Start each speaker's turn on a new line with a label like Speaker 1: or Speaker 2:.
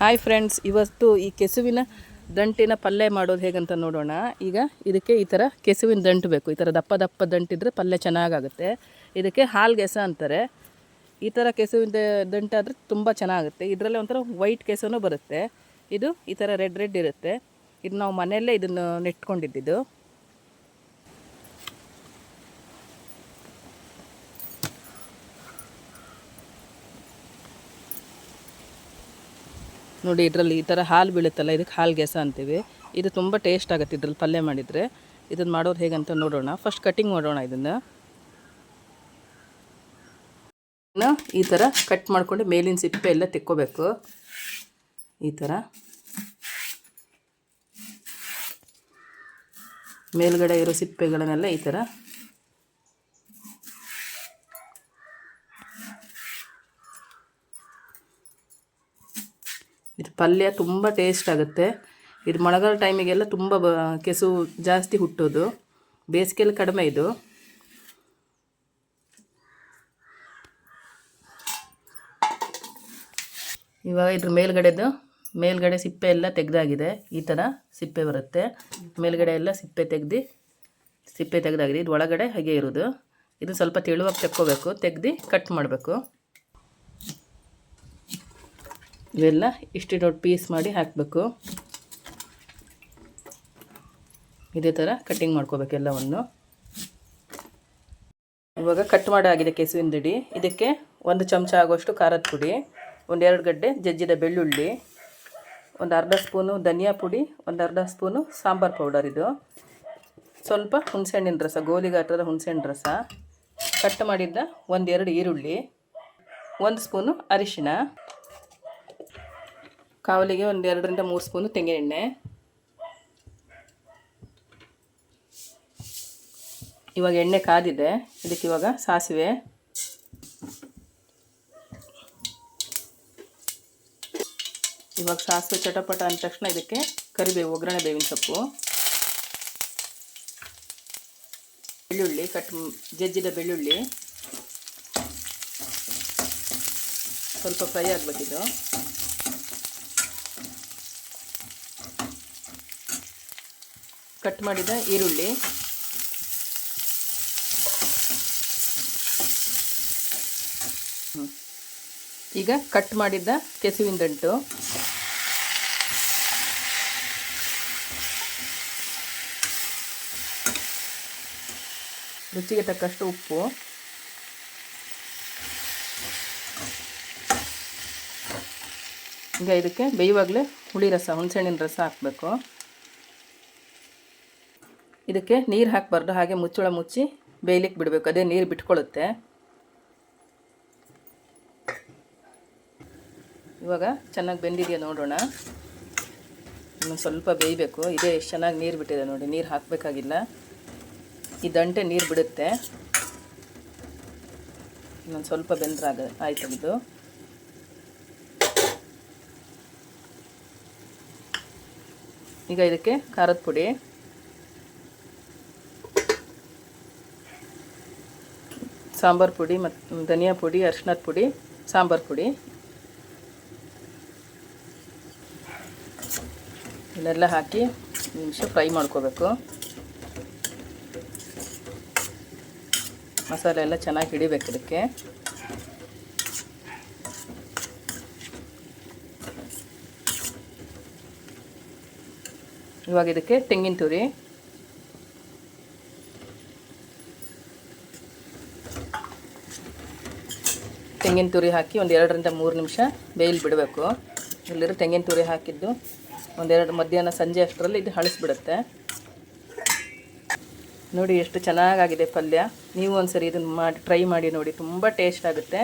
Speaker 1: Hi friends ಇವತ್ತು ಈ ಕೆಸುವಿನ ದಂಟಿನ ಪಲ್ಯ ಮಾಡೋದು ಹೇಗಂತ ನೋಡೋಣ. ಈಗ ಇದಕ್ಕೆ ಈ ಥರ ಕೆಸುವಿನ ದಂಟು ಬೇಕು. ಈ ಥರ ದಪ್ಪ ದಪ್ಪ ದಂಟಿದ್ರೆ ಪಲ್ಯ ಚೆನ್ನಾಗಾಗುತ್ತೆ. ಇದಕ್ಕೆ ಹಾಲ್ಗೆಸ ಅಂತಾರೆ. ಈ ಥರ ಕೆಸುವಿನ ದಂಟಾದರೆ ತುಂಬ ಚೆನ್ನಾಗುತ್ತೆ. ಇದರಲ್ಲೇ ಒಂಥರ ವೈಟ್ ಕೆಸುವೂ ಬರುತ್ತೆ. ಇದು ಈ ಥರ ರೆಡ್ ರೆಡ್ ಇರುತ್ತೆ. ಇದು ನಾವು ಮನೆಯಲ್ಲೇ ಇದನ್ನು ನೆಟ್ಕೊಂಡಿದ್ದಿದ್ದು ನೋಡಿ ಇದರಲ್ಲಿ ಈ ಥರ ಹಾಲು ಬೀಳುತ್ತಲ್ಲ, ಇದಕ್ಕೆ ಹಾಲು ಗೆಸ ಅಂತೀವಿ. ಇದು ತುಂಬ ಟೇಸ್ಟ್ ಆಗುತ್ತೆ ಇದ್ರಲ್ಲಿ ಪಲ್ಯ ಮಾಡಿದರೆ. ಇದನ್ನು ಮಾಡೋರು ಹೇಗಂತ ನೋಡೋಣ. ಫಸ್ಟ್ ಕಟ್ಟಿಂಗ್ ಮಾಡೋಣ ಇದನ್ನು. ಈ ಥರ ಕಟ್ ಮಾಡಿಕೊಂಡು ಮೇಲಿನ ಸಿಪ್ಪೆ ಎಲ್ಲ ತೆಕ್ಕೋಬೇಕು. ಈ ಥರ. ಮೇಲ್ಗಡೆ ಇರೋ ಸಿಪ್ಪೆಗಳನ್ನೆಲ್ಲ ಈ ಥರ ಇದು ಪಲ್ಯ ತುಂಬ ಟೇಸ್ಟ್ ಆಗುತ್ತೆ. ಇದು ಮಳೆಗಾಲ ಟೈಮಿಗೆಲ್ಲ ತುಂಬ ಬ, ಕೆಸು ಜಾಸ್ತಿ ಹುಟ್ಟೋದು. ಬೇಸಿಗೆಯಲ್ಲಿ ಕಡಿಮೆ ಇದು. ಇವಾಗ ಇದ್ರ ಮೇಲ್ಗಡೆದು, ಮೇಲ್ಗಡೆ ಸಿಪ್ಪೆ ಎಲ್ಲ ತೆಗೆದಾಗಿದೆ. ಈ ಥರ ಸಿಪ್ಪೆ ಬರುತ್ತೆ. ಮೇಲ್ಗಡೆ ಎಲ್ಲ ಸಿಪ್ಪೆ ತೆಗ್ದು, ಸಿಪ್ಪೆ ತೆಗೆದಾಗಿದೆ. ಇದು ಒಳಗಡೆ ಹಾಗೆ ಇರೋದು. ಇದು ಸ್ವಲ್ಪ ತೆಳುವಾಗಿ ತೆಕ್ಕೋಬೇಕು. ತೆಗ್ದು ಕಟ್ ಮಾಡಬೇಕು. ಇವೆಲ್ಲ ಇಷ್ಟು ದೊಡ್ಡ ಪೀಸ್ ಮಾಡಿ ಹಾಕಬೇಕು. ಇದೇ ಥರ ಕಟ್ಟಿಂಗ್ ಮಾಡ್ಕೋಬೇಕು ಎಲ್ಲವನ್ನು. ಇವಾಗ ಕಟ್ ಮಾಡಾಗಿದೆ ಕೆಸುವಿನ ದಿಡಿ ಇದಕ್ಕೆ ಒಂದು ಚಮಚ ಆಗೋಷ್ಟು ಖಾರದ ಪುಡಿ ಒಂದೆರಡು ಗಡ್ಡೆ ಜಜ್ಜಿದ ಬೆಳ್ಳುಳ್ಳಿ, ಒಂದು ಅರ್ಧ ಸ್ಪೂನು ಧನಿಯಾ ಪುಡಿ, ಒಂದು ಅರ್ಧ ಸ್ಪೂನು ಸಾಂಬಾರು ಪೌಡರ್ ಇದು. ಸ್ವಲ್ಪ ಹುಣಸೆಹಣ್ಣಿನ ರಸ ಗೋಲಿ ಗಾತ್ರದ ಹುಣಸೆಹಣ್ಣು ರಸ. ಕಟ್ ಮಾಡಿದ್ದ ಒಂದೆರಡು ಈರುಳ್ಳಿ, ಒಂದು ಸ್ಪೂನು ಅರಿಶಿಣ ಕಾವಲಿಗೆ ಒಂದು ಎರಡರಿಂದ ಮೂರು ಸ್ಪೂನು ತೆಂಗಿನ ಎಣ್ಣೆ. ಇವಾಗ ಎಣ್ಣೆ ಕಾದಿದೆ. ಇದಕ್ಕೆ ಇವಾಗ ಸಾಸಿವೆ. ಇವಾಗ ಸಾಸಿವೆ ಚಟಪಟ ಅಂದ ತಕ್ಷಣ ಇದಕ್ಕೆ ಕರಿಬೇವು, ಒಗ್ಗರಣೆ ಬೇವಿನ ಸೊಪ್ಪು. ಬೆಳ್ಳುಳ್ಳಿ, ಕಟ್ ಜಜ್ಜಿದ ಬೆಳ್ಳುಳ್ಳಿ. ಸ್ವಲ್ಪ ಫ್ರೈ ಆಗಬೇಕಿದು. ಕಟ್ ಮಾಡಿದ ಈರುಳ್ಳಿ. ಈಗ ಕಟ್ ಮಾಡಿದ್ದ ಕೆಸುವಿನ ದಂಟು. ರುಚಿಗೆ ತಕ್ಕಷ್ಟು ಉಪ್ಪು. ಈಗ ಇದಕ್ಕೆ ಬೇಯುವಾಗಲೇ ಹುಳಿ ರಸ, ಹುಣಸೆಹಣ್ಣಿನ ರಸ ಹಾಕಬೇಕು. ಇದಕ್ಕೆ ನೀರು ಹಾಕಬಾರ್ದು ಹಾಗೆ ಮುಚ್ಚಳ ಮುಚ್ಚಿ ಬೇಯಲಿಕ್ಕೆ ಬಿಡಬೇಕು. ಅದೇ ನೀರು ಬಿಟ್ಕೊಳ್ಳುತ್ತೆ ಇವಾಗ ಚೆನ್ನಾಗಿ ಬೆಂದಿದೆಯಾ ನೋಡೋಣ. ಇನ್ನೊಂದು ಸ್ವಲ್ಪ ಬೇಯಬೇಕು. ಇದೇ ಎಷ್ಟು ಚೆನ್ನಾಗಿ ನೀರು ಬಿಟ್ಟಿದೆ ನೋಡಿ. ನೀರು ಹಾಕಬೇಕಾಗಿಲ್ಲ. ಈ ದಂಟೆ ನೀರು ಬಿಡುತ್ತೆ. ಇನ್ನೊಂದು ಸ್ವಲ್ಪ ಬೆಂದ್ರಾಗ ಆಯ್ತು ಇದು ಈಗ ಇದಕ್ಕೆ ಖಾರದ ಪುಡಿ. ಸಾಂಬಾರು ಪುಡಿ ಮತ್ತು ಧನಿಯಾ ಪುಡಿ, ಅರ್ಶಿನದ ಪುಡಿ, ಸಾಂಬಾರು ಪುಡಿ. ಇದೆಲ್ಲ ಹಾಕಿ ನಿಮಿಷ ಫ್ರೈ ಮಾಡ್ಕೋಬೇಕು. ಮಸಾಲೆ ಎಲ್ಲ ಚೆನ್ನಾಗಿ ಹಿಡಿಬೇಕು ಇದಕ್ಕೆ. ಇವಾಗ ಇದಕ್ಕೆ ತೆಂಗಿನ ತುರಿ. ತೆಂಗಿನ ತುರಿ ಹಾಕಿ ಒಂದು ಎರಡರಿಂದ ಮೂರು ನಿಮಿಷ ಬೇಯ್ಲಿ ಬಿಡಬೇಕು. ಇಲ್ಲಿರೋ ತೆಂಗಿನ ತುರಿ ಹಾಕಿದ್ದು ಒಂದೆರಡು ಮಧ್ಯಾಹ್ನ ಸಂಜೆ ಅಷ್ಟರಲ್ಲಿ ಇದು ಹಳಿಸ್ಬಿಡುತ್ತೆ. ನೋಡಿ ಎಷ್ಟು ಚೆನ್ನಾಗಾಗಿದೆ ಪಲ್ಯ. ನೀವು ಒಂದ್ಸರಿ ಇದನ್ನು ಮಾಡಿ, ಟ್ರೈ ಮಾಡಿ ನೋಡಿ, ತುಂಬ ಟೇಸ್ಟ್ ಆಗುತ್ತೆ.